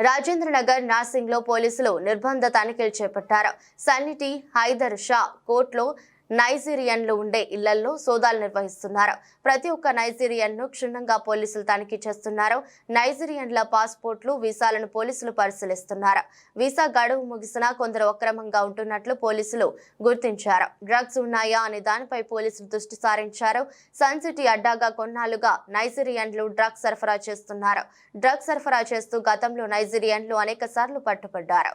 రాజేంద్రనగర్ నార్సింగ్లో పోలీసులు నిర్బంధ తనిఖీలు చేపట్టారు. సన్నిటి హైదర్ షా కోర్టులో నైజీరియన్లు ఉండే ఇళ్ళలో సోదాలు నిర్వహిస్తున్నారు. ప్రతి ఒక్క నైజీరియన్ను క్షుణ్ణంగా పోలీసులు తనిఖీ చేస్తున్నారు. నైజీరియన్ల పాస్పోర్ట్లు వీసాలను పోలీసులు పరిశీలిస్తున్నారు. వీసా గడువు ముగిసినా కొందరు అక్రమంగా ఉంటున్నట్లు పోలీసులు గుర్తించారు. డ్రగ్స్ ఉన్నాయా అనే దానిపై పోలీసులు దృష్టి సారించారు. సన్ సిటీ అడ్డాగా కొన్నాళ్ళుగా నైజీరియన్లు డ్రగ్స్ సరఫరా చేస్తున్నారు. డ్రగ్స్ సరఫరా చేస్తూ గతంలో నైజీరియన్లు అనేక సార్లు పట్టుబడ్డారు.